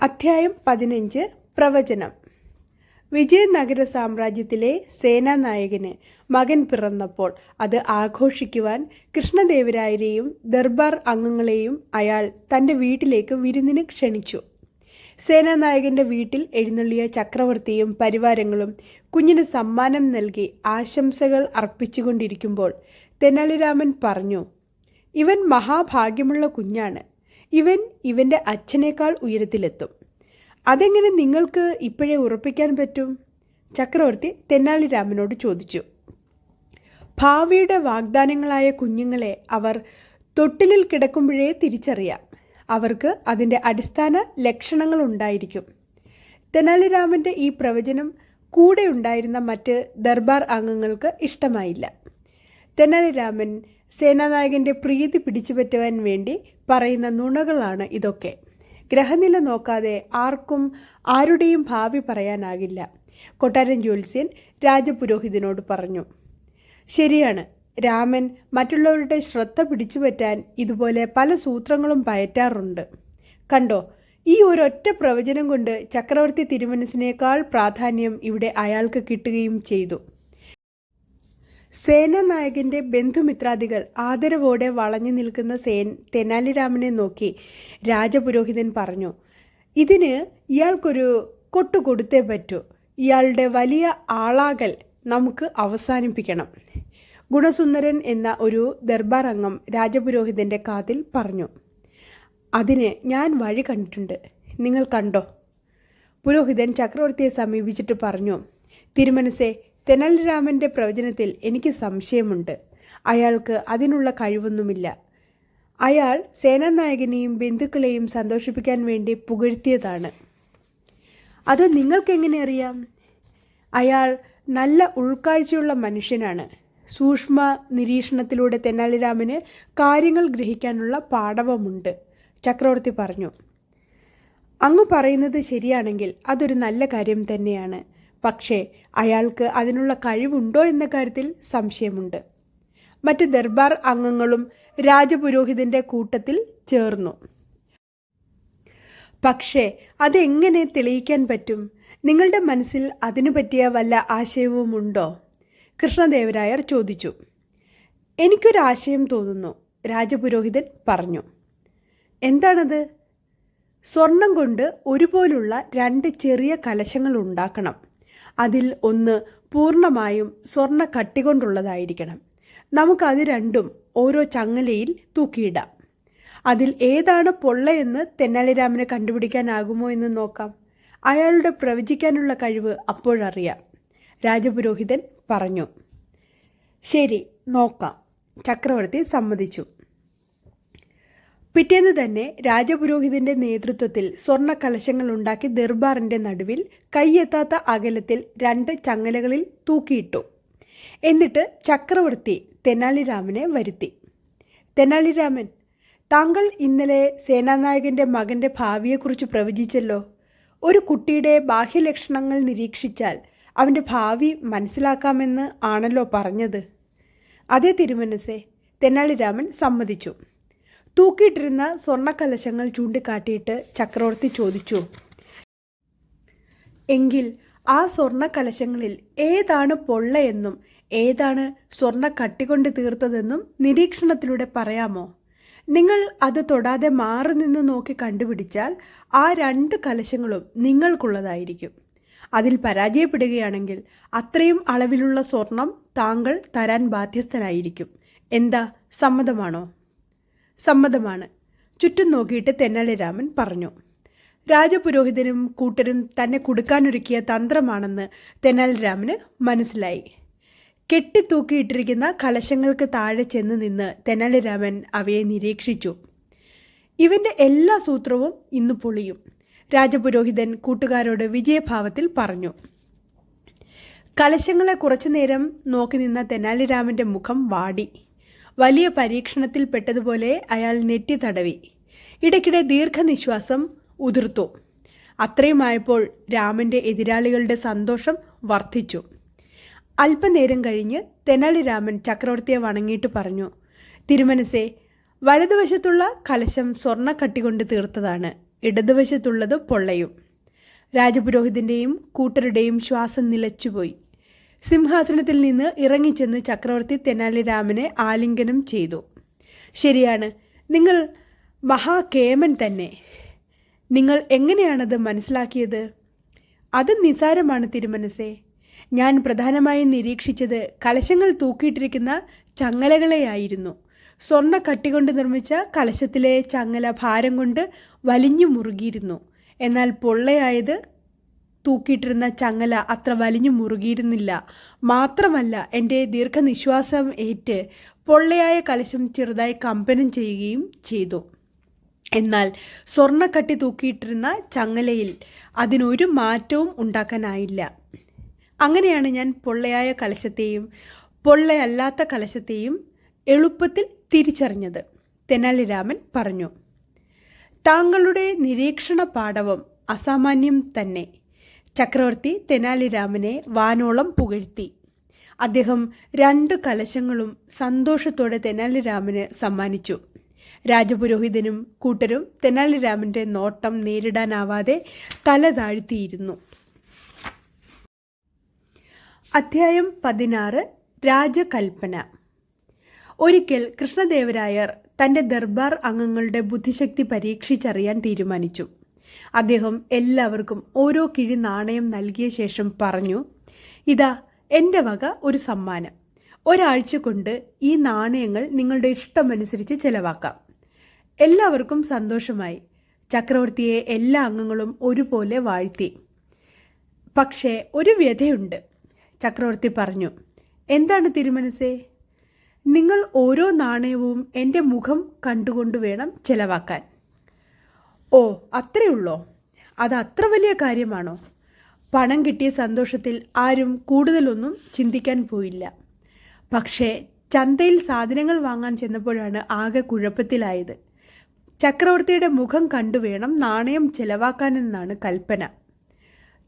അധ്യായം പതിനഞ്ച് പ്രവചനം. വിജയനഗര സാമ്രാജ്യത്തിലെ സേനാനായകന് മകൻ പിറന്നപ്പോൾ അത് ആഘോഷിക്കുവാൻ കൃഷ്ണദേവരായരെയും ദർബാർ അംഗങ്ങളെയും അയാൾ തന്റെ വീട്ടിലേക്ക് വിരുന്നിന് ക്ഷണിച്ചു. സേനാനായകന്റെ വീട്ടിൽ എഴുന്നള്ളിയ ചക്രവർത്തിയും പരിവാരങ്ങളും കുഞ്ഞിന് സമ്മാനം നൽകി ആശംസകൾ അർപ്പിച്ചുകൊണ്ടിരിക്കുമ്പോൾ തെനാലിരാമൻ പറഞ്ഞു ഇവൻ മഹാഭാഗ്യമുള്ള കുഞ്ഞാണ്. ഇവൻ ഇവന്റെ അച്ഛനേക്കാൾ ഉയരത്തിലെത്തും. അതെങ്ങനെ നിങ്ങൾക്ക് ഇപ്പോഴേ ഉറപ്പിക്കാൻ പറ്റും? ചക്രവർത്തി തെന്നാലിരാമനോട് ചോദിച്ചു. ഭാവിയുടെ വാഗ്ദാനങ്ങളായ കുഞ്ഞുങ്ങളെ അവർ തൊട്ടിലിൽ കിടക്കുമ്പോഴേ തിരിച്ചറിയാം. അവർക്ക് അതിന്റെ അടിസ്ഥാന ലക്ഷണങ്ങൾ ഉണ്ടായിരിക്കും. തെനാലിരാമന്റെ ഈ പ്രവചനം കൂടെ ഉണ്ടായിരുന്ന മറ്റ് ദർബാർ അംഗങ്ങൾക്ക് ഇഷ്ടമായില്ല. തെനാലിരാമൻ സേനാനായകന്റെ പ്രീതി പിടിച്ചുപറ്റുവാൻ വേണ്ടി പറയുന്ന നുണകളാണ് ഇതൊക്കെ. ഗ്രഹനില നോക്കാതെ ആർക്കും ആരുടെയും ഭാവി പറയാനാകില്ല. കൊട്ടാരൻ ജ്യോത്സ്യൻ രാജപുരോഹിതനോട് പറഞ്ഞു ശരിയാണ് രാമൻ മറ്റുള്ളവരുടെ ശ്രദ്ധ പിടിച്ചുപറ്റാൻ ഇതുപോലെ പല സൂത്രങ്ങളും പയറ്റാറുണ്ട്. കണ്ടോ ഈ ഒരൊറ്റ പ്രവചനം കൊണ്ട് ചക്രവർത്തി തിരുമനസിനേക്കാൾ പ്രാധാന്യം ഇവിടെ അയാൾക്ക് കിട്ടുകയും ചെയ്തു. സേനാനായകന്റെ ബന്ധുമിത്രാദികൾ ആദരവോടെ വളഞ്ഞു നിൽക്കുന്ന സേൻ തെനാലിരാമനെ നോക്കി രാജപുരോഹിതൻ പറഞ്ഞു ഇതിന് ഇയാൾക്കൊരു കൊട്ടു കൊടുത്തേ പറ്റൂ. ഇയാളുടെ വലിയ ആളാകൽ നമുക്ക് അവസാനിപ്പിക്കണം. ഗുണസുന്ദരൻ എന്ന ഒരു ദർബാർ അംഗം രാജപുരോഹിതന്റെ കാതിൽ പറഞ്ഞു അതിന് ഞാൻ വഴി കണ്ടിട്ടുണ്ട്. നിങ്ങൾ കണ്ടോ? പുരോഹിതൻ ചക്രവർത്തിയെ സമീപിച്ചിട്ട് പറഞ്ഞു തിരുമനസെ തെനാലിരാമന്റെ പ്രവചനത്തിൽ എനിക്ക് സംശയമുണ്ട്. അയാൾക്ക് അതിനുള്ള കഴിവൊന്നുമില്ല. അയാൾ സേനാനായകനെയും ബന്ധുക്കളെയും സന്തോഷിപ്പിക്കാൻ വേണ്ടി പുകഴ്ത്തിയതാണ്. അത് നിങ്ങൾക്കെങ്ങനെ അറിയാം? അയാൾ നല്ല ഉൾക്കാഴ്ചയുള്ള മനുഷ്യനാണ്. സൂക്ഷ്മ നിരീക്ഷണത്തിലൂടെ തെനാലിരാമന് കാര്യങ്ങൾ ഗ്രഹിക്കാനുള്ള പാടവമുണ്ട് ചക്രവർത്തി പറഞ്ഞു. അങ്ങ് പറയുന്നത് ശരിയാണെങ്കിൽ അതൊരു നല്ല കാര്യം തന്നെയാണ്. പക്ഷേ അയാൾക്ക് അതിനുള്ള കഴിവുണ്ടോ എന്ന കാര്യത്തിൽ സംശയമുണ്ട്. മറ്റ് ദർബാർ അംഗങ്ങളും രാജപുരോഹിതന്റെ കൂട്ടത്തിൽ ചേർന്നു. പക്ഷേ അതെങ്ങനെ തെളിയിക്കാൻ പറ്റും? നിങ്ങളുടെ മനസ്സിൽ അതിനു പറ്റിയ വല്ല ആശയവുമുണ്ടോ കൃഷ്ണദേവരായർ ചോദിച്ചു. എനിക്കൊരാശയം തോന്നുന്നു രാജപുരോഹിതൻ പറഞ്ഞു. എന്താണത്? സ്വർണം കൊണ്ട് ഒരുപോലുള്ള രണ്ട് ചെറിയ കലശങ്ങൾ ഉണ്ടാക്കണം. അതിൽ ഒന്ന് പൂർണമായും സ്വർണ കട്ടികൊണ്ടുള്ളതായിരിക്കണം നമുക്കത് രണ്ടും ഓരോ ചങ്ങലയിൽ തൂക്കിയിടാം. അതിൽ ഏതാണ് പൊള്ളയെന്ന് തെന്നാലിരാമന് കണ്ടുപിടിക്കാനാകുമോ എന്ന് നോക്കാം. അയാളുടെ പ്രവചിക്കാനുള്ള കഴിവ് അപ്പോഴറിയാം. രാജപുരോഹിതൻ പറഞ്ഞു. ശരി നോക്കാം. ചക്രവർത്തി സമ്മതിച്ചു. പിറ്റേന്ന് തന്നെ രാജപുരോഹിതന്റെ നേതൃത്വത്തിൽ സ്വർണ ഉണ്ടാക്കി ദർബാറിന്റെ നടുവിൽ കൈയെത്താത്ത അകലത്തിൽ രണ്ട് ചങ്ങലകളിൽ തൂക്കിയിട്ടു. എന്നിട്ട് ചക്രവർത്തി തെനാലിരാമനെ വരുത്തി. തെനാലിരാമൻ താങ്കൾ ഇന്നലെ സേനാനായകന്റെ മകന്റെ ഭാവിയെക്കുറിച്ച് പ്രവചിച്ചല്ലോ. ഒരു കുട്ടിയുടെ ബാഹ്യലക്ഷണങ്ങൾ നിരീക്ഷിച്ചാൽ അവന്റെ ഭാവി മനസ്സിലാക്കാമെന്ന് ആണല്ലോ പറഞ്ഞത്. അതേ തിരുമനസെ തെനാലിരാമൻ സമ്മതിച്ചു. തൂക്കിയിട്ടിരുന്ന സ്വർണക്കലശങ്ങൾ ചൂണ്ടിക്കാട്ടിയിട്ട് ചക്രവർത്തി ചോദിച്ചു. എങ്കിൽ ആ സ്വർണക്കലശങ്ങളിൽ ഏതാണ് പൊള്ളയെന്നും ഏതാണ് സ്വർണ കട്ടികൊണ്ട് തീർത്തതെന്നും നിരീക്ഷണത്തിലൂടെ പറയാമോ? നിങ്ങൾ അത് തൊടാതെ മാറി നിന്ന് നോക്കി കണ്ടുപിടിച്ചാൽ ആ രണ്ട് കലശങ്ങളും നിങ്ങൾക്കുള്ളതായിരിക്കും. അതിൽ പരാജയപ്പെടുകയാണെങ്കിൽ അത്രയും അളവിലുള്ള സ്വർണം താങ്കൾ തരാൻ ബാധ്യസ്ഥനായിരിക്കും. എന്താ സമ്മതമാണോ? സമ്മതമാണ്. ചുറ്റും നോക്കിയിട്ട് തെന്നാലിരാമൻ പറഞ്ഞു. രാജപുരോഹിതനും കൂട്ടരും തന്നെ കൊടുക്കാനൊരുക്കിയ തന്ത്രമാണെന്ന് തെന്നാലിരാമന് മനസ്സിലായി. കെട്ടിത്തൂക്കിയിട്ടിരിക്കുന്ന കലശങ്ങൾക്ക് താഴെ ചെന്ന് നിന്ന് തെന്നാലിരാമൻ അവയെ നിരീക്ഷിച്ചു. ഇവന്റെ എല്ലാ സൂത്രവും ഇന്ന് പൊളിയും. രാജപുരോഹിതൻ കൂട്ടുകാരോട് വിജയഭാവത്തിൽ പറഞ്ഞു. കലശങ്ങളെ കുറച്ചു നേരം നോക്കി നിന്ന തെന്നാലിരാമന്റെ മുഖം വാടി. വലിയ പരീക്ഷണത്തിൽ പെട്ടതുപോലെ അയാൾ നെറ്റി തടവി ഇടയ്ക്കിടെ ദീർഘനിശ്വാസം ഉതിർത്തു. അത്രയുമായപ്പോൾ രാമന്റെ എതിരാളികളുടെ സന്തോഷം വർദ്ധിച്ചു. അല്പനേരം കഴിഞ്ഞ് തെനാലിരാമൻ ചക്രവർത്തിയെ വണങ്ങിയിട്ട് പറഞ്ഞു തിരുമനസേ വലതുവശത്തുള്ള കലശം സ്വർണ കട്ടികൊണ്ട് തീർത്തതാണ് ഇടതുവശത്തുള്ളത് പൊള്ളയും. രാജപുരോഹിതന്റെയും കൂട്ടരുടെയും ശ്വാസം നിലച്ചുപോയി. സിംഹാസനത്തിൽ നിന്ന് ഇറങ്ങിച്ചെന്ന് ചക്രവർത്തി തെനാലിരാമനെ ആലിംഗനം ചെയ്തു. ശരിയാണ്. നിങ്ങൾ മഹാകേമൻ തന്നെ. നിങ്ങൾ എങ്ങനെയാണത് മനസ്സിലാക്കിയത്? അത് നിസാരമാണ് തിരുമനസേ. ഞാൻ പ്രധാനമായും നിരീക്ഷിച്ചത് കലശങ്ങൾ തൂക്കിയിട്ടിരിക്കുന്ന ചങ്ങലകളെയായിരുന്നു. സ്വർണ കട്ടികൊണ്ട് നിർമ്മിച്ച കലശത്തിലെ ചങ്ങല ഭാരം കൊണ്ട് വലിഞ്ഞു മുറുകിയിരുന്നു. എന്നാൽ പൊള്ളയായത് തൂക്കിയിട്ടിരുന്ന ചങ്ങല അത്ര വലിഞ്ഞു മുറുകിയിരുന്നില്ല. മാത്രമല്ല എന്റെ ദീർഘനിശ്വാസം ഏറ്റ് പൊള്ളയായ കലശം ചെറുതായി കമ്പനം ചെയ്യുകയും ചെയ്തു. എന്നാൽ സ്വർണക്കട്ടി തൂക്കിയിട്ടിരുന്ന ചങ്ങലയിൽ അതിനൊരു മാറ്റവും ഉണ്ടാക്കാനായില്ല. അങ്ങനെയാണ് ഞാൻ പൊള്ളയായ കലശത്തെയും പൊള്ളയല്ലാത്ത കലശത്തെയും എളുപ്പത്തിൽ തിരിച്ചറിഞ്ഞത് തെനാലിരാമൻ പറഞ്ഞു. താങ്കളുടെ നിരീക്ഷണ പാഠവും അസാമാന്യം തന്നെ. ചക്രവർത്തി തെനാലിരാമനെ വാനോളം പുകഴ്ത്തി. അദ്ദേഹം രണ്ട് കലശങ്ങളും സന്തോഷത്തോടെ തെനാലിരാമന് സമ്മാനിച്ചു. രാജപുരോഹിതനും കൂട്ടരും തെനാലിരാമന്റെ നോട്ടം നേരിടാനാവാതെ തല താഴ്ത്തിയിരുന്നു. അധ്യായം പതിനാറ്. രാജകൽപ്പന. ഒരിക്കൽ കൃഷ്ണദേവരായർ തന്റെ ദർബാർ അംഗങ്ങളുടെ ബുദ്ധിശക്തി പരീക്ഷിച്ചറിയാൻ തീരുമാനിച്ചു. അദ്ദേഹം എല്ലാവർക്കും ഓരോ കിഴി നാണയം നൽകിയ ശേഷം പറഞ്ഞു ഇതാ എന്റെ വക ഒരു സമ്മാനം. ഒരാഴ്ച കൊണ്ട് ഈ നാണയങ്ങൾ നിങ്ങളുടെ ഇഷ്ടമനുസരിച്ച് ചെലവാക്കാം. എല്ലാവർക്കും സന്തോഷമായി. ചക്രവർത്തിയെ എല്ലാ അംഗങ്ങളും ഒരുപോലെ വാഴ്ത്തി. പക്ഷേ ഒരു വ്യഥയുണ്ട്. ചക്രവർത്തി പറഞ്ഞു എന്താണ് തിരുമനസേ? നിങ്ങൾ ഓരോ നാണയവും എന്റെ മുഖം കണ്ടുകൊണ്ട് വേണം ചെലവാക്കാൻ. ഓ അത്രയുള്ളോ അത് അത്ര വലിയ കാര്യമാണോ? പണം കിട്ടിയ സന്തോഷത്തിൽ ആരും കൂടുതലൊന്നും ചിന്തിക്കാൻ പോയില്ല. പക്ഷേ ചന്തയിൽ സാധനങ്ങൾ വാങ്ങാൻ ചെന്നപ്പോഴാണ് ആകെ കുഴപ്പത്തിലായത്. ചക്രവർത്തിയുടെ മുഖം കണ്ടുവേണം നാണയം ചെലവാക്കാനെന്നാണ് കൽപ്പന.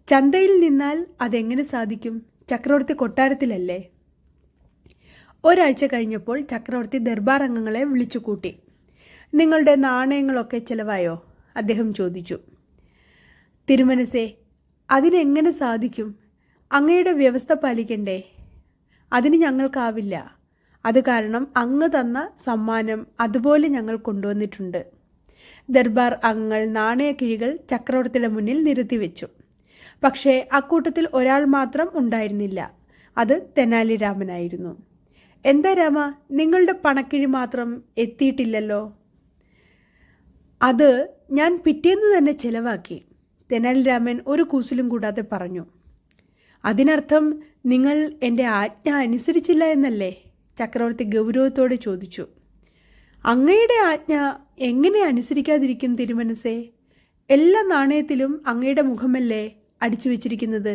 ചന്തയിൽ നിന്നാൽ അതെങ്ങനെ സാധിക്കും? ചക്രവർത്തി കൊട്ടാരത്തിലല്ലേ? ഒരാഴ്ച കഴിഞ്ഞപ്പോൾ ചക്രവർത്തി ദർബാർ അംഗങ്ങളെ വിളിച്ചുകൂട്ടി. നിങ്ങളുടെ നാണയങ്ങളൊക്കെ ചിലവായോ? അദ്ദേഹം ചോദിച്ചു. തിരുമനസേ അതിനെങ്ങനെ സാധിക്കും? അങ്ങയുടെ വ്യവസ്ഥ പാലിക്കണ്ടേ? അതിന് ഞങ്ങൾക്കാവില്ല. അത് കാരണം അങ്ങ് തന്ന സമ്മാനം അതുപോലെ ഞങ്ങൾ കൊണ്ടുവന്നിട്ടുണ്ട്. ദർബാർ അങ്ങൾ നാണയക്കിഴികൾ ചക്രവർത്തിയുടെ മുന്നിൽ നിരത്തിവെച്ചു. പക്ഷേ അക്കൂട്ടത്തിൽ ഒരാൾ മാത്രം ഉണ്ടായിരുന്നില്ല. അത് തെനാലിരാമനായിരുന്നു എന്താ രാമ നിങ്ങളുടെ പണക്കിഴി മാത്രം എത്തിയിട്ടില്ലല്ലോ? അത് ഞാൻ പിറ്റേന്ന് തന്നെ ചെലവാക്കി. തെനാലിരാമൻ ഒരു കൂസലും കൂടാതെ പറഞ്ഞു അതിനർത്ഥം നിങ്ങൾ എന്റെ ആജ്ഞ അനുസരിച്ചില്ല എന്നല്ലേ? ചക്രവർത്തി ഗൗരവത്തോടെ ചോദിച്ചു അങ്ങയുടെ ആജ്ഞ എങ്ങനെ അനുസരിക്കാതിരിക്കും തിരുമനസേ? എല്ലാ നാണയത്തിലും അങ്ങയുടെ മുഖമല്ലേ അടിച്ചു വെച്ചിരിക്കുന്നത്?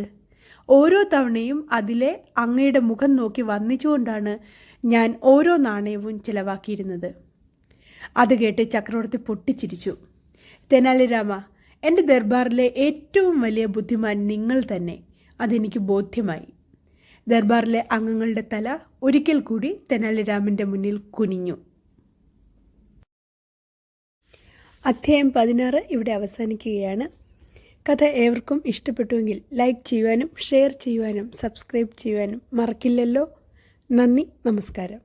ഓരോ തവണയും അതിലെ അങ്ങയുടെ മുഖം നോക്കി വന്നിച്ചുകൊണ്ടാണ് ഞാൻ ഓരോ നാണയവും ചിലവാക്കിയിരുന്നത്. അത് കേട്ട് ചക്രവർത്തി പൊട്ടിച്ചിരിച്ചു. തെനാലിരാമ എന്റെ ദർബാറിലെ ഏറ്റവും വലിയ ബുദ്ധിമാൻ നിങ്ങൾ തന്നെ. അതെനിക്ക് ബോധ്യമായി. ദർബാറിലെ അംഗങ്ങളുടെ തല ഒരിക്കൽ കൂടി തെനാലിരാമന്റെ മുന്നിൽ കുനിഞ്ഞു. അധ്യായം പതിനാറ് ഇവിടെ അവസാനിക്കുകയാണ്. കഥ ഏവർക്കും ഇഷ്ടപ്പെട്ടുവെങ്കിൽ ലൈക്ക് ചെയ്യുവാനും ഷെയർ ചെയ്യുവാനും സബ്സ്ക്രൈബ് ചെയ്യുവാനും മറക്കില്ലല്ലോ. നന്ദി നമസ്കാരം.